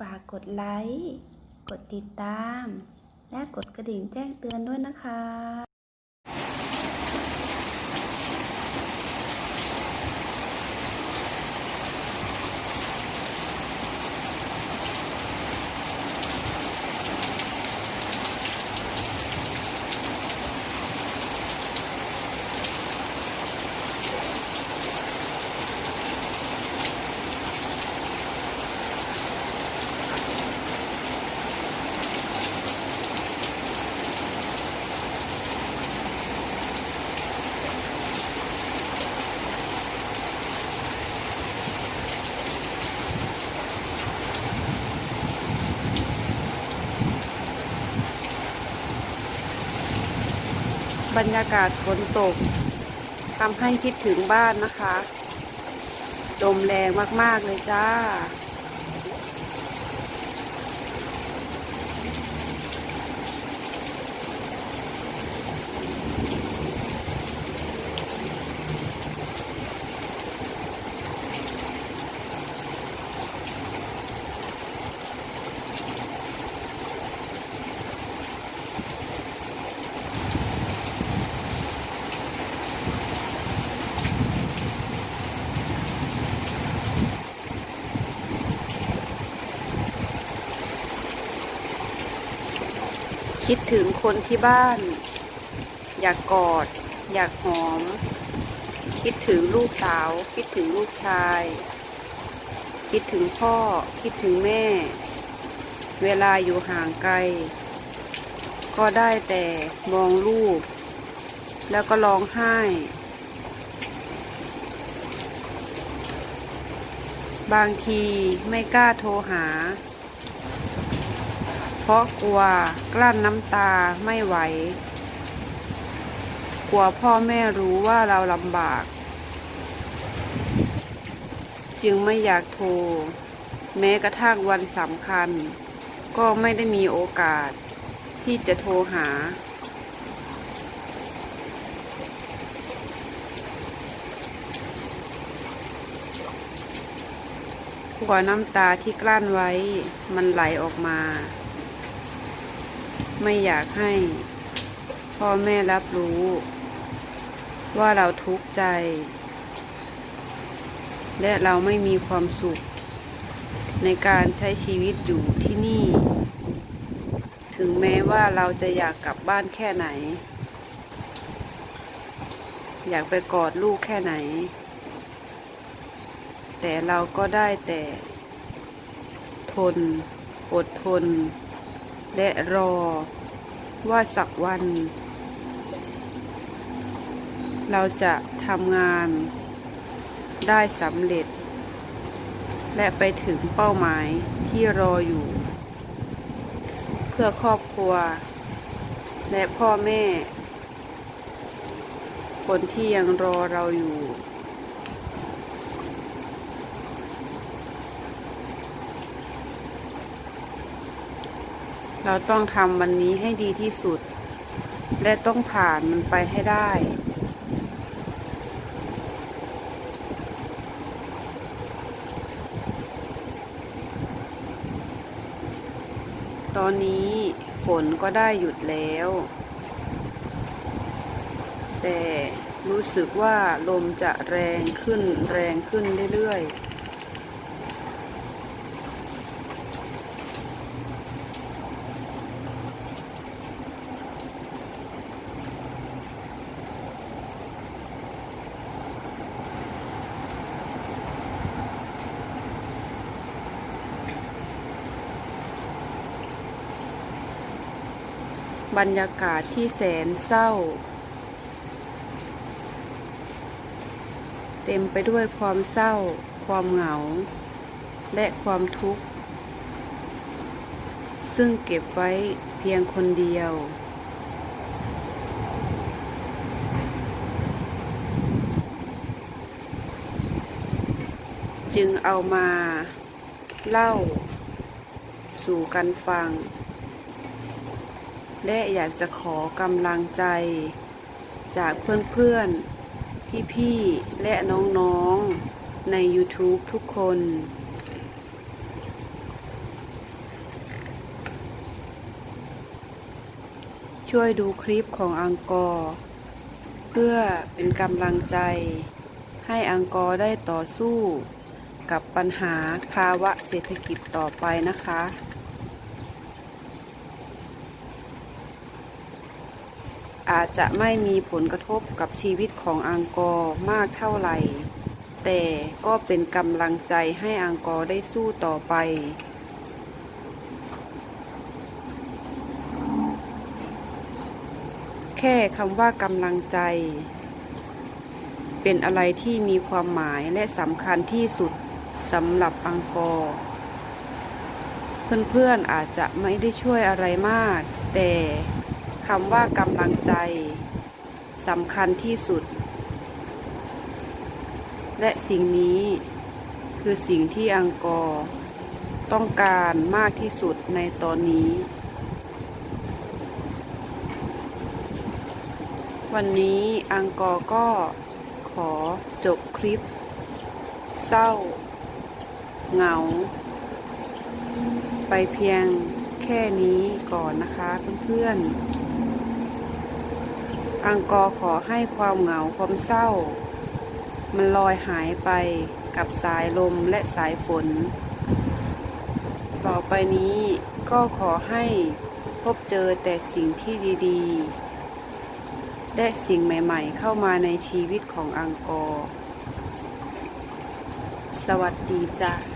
ฝากกดไลค์ กดติดตาม และกดกระดิ่งแจ้งเตือนด้วยนะคะ บรรยากาศฝนตกทำให้คิดถึงบ้านนะคะ ลมแรงมาก ๆ เลยจ้า คิดถึงคนที่บ้าน อยากกอด อยากหอม คิดถึงลูกสาว คิดถึงลูกชาย คิดถึงพ่อ คิดถึงแม่ เวลาอยู่ห่างไกล ก็ได้แต่มองลูก แล้วก็ร้องไห้ บางทีไม่กล้าโทรหา เพราะกลัวกลั้นน้ำตาไม่ไหว กลัวพ่อแม่รู้ว่าเราลำบาก จึงไม่อยากโทร แม้กระทั่งวันสำคัญ ก็ไม่ได้มีโอกาสที่จะโทรหา กลัวน้ำตาที่กลั้นไว้มันไหลออกมา ไม่อยากให้ พ่อแม่รับรู้ ว่าเราทุกข์ใจ และเราไม่มีความสุข ในการใช้ชีวิตอยู่ที่นี่ ถึงแม้ว่าเราจะอยากกลับบ้านแค่ไหน อยากไปกอดลูกแค่ไหน แต่เราก็ได้แต่ ทน อดทน และรอว่าสักวัน เราจะทำงานได้สำเร็จ และไปถึงเป้าหมายที่รออยู่ เพื่อครอบครัว และพ่อแม่ คนที่ยังรอเราอยู่ เราต้องทำวันนี้ให้ดีที่สุด และต้องผ่านมันไปให้ได้ ตอนนี้ฝนก็ได้หยุดแล้ว แต่รู้สึกว่าลมจะแรงขึ้นแรงขึ้นเรื่อยๆ บรรยากาศที่แสนเศร้า เต็มไปด้วยความเศร้า ความเหงา และความทุกข์ ซึ่งเก็บไว้เพียงคนเดียว จึงเอามาเล่าสู่กันฟัง และอยากจะขอกำลังใจจากเพื่อนๆ พี่ๆ และน้องๆ ใน YouTube ทุกคน ช่วยดูคลิปของอังกอร์เพื่อเป็นกำลังใจ ให้อังกอร์ได้ต่อสู้กับปัญหาภาวะเศรษฐกิจต่อไปนะคะ อาจจะไม่มีผลกระทบกับชีวิตของอังกอร์มากเท่าไหร่ แต่ก็เป็นกำลังใจให้อังกอร์ได้สู้ต่อไปแค่คำว่ากำลังใจ เป็นอะไรที่มีความหมายและสำคัญที่สุดสำหรับอังกอร์เพื่อนๆอาจจะไม่ได้ช่วยอะไรมาก แต่ คำว่ากำลังใจสำคัญที่สุด และสิ่งนี้คือสิ่งที่อังกอร์ต้องการมากที่สุดในตอนนี้ วันนี้อังกอร์ก็ขอจบคลิป เศร้า เหงา ไปเพียงแค่นี้ก่อนนะคะเพื่อนๆ อังกอร์ขอให้ความเหงาความเศร้า มันลอยหายไปกับสายลมและสายฝน ต่อไปนี้ก็ขอให้พบเจอแต่สิ่งที่ดีๆ และสิ่งใหม่ๆ เข้ามาในชีวิตของอังกอร์ สวัสดีจ้ะ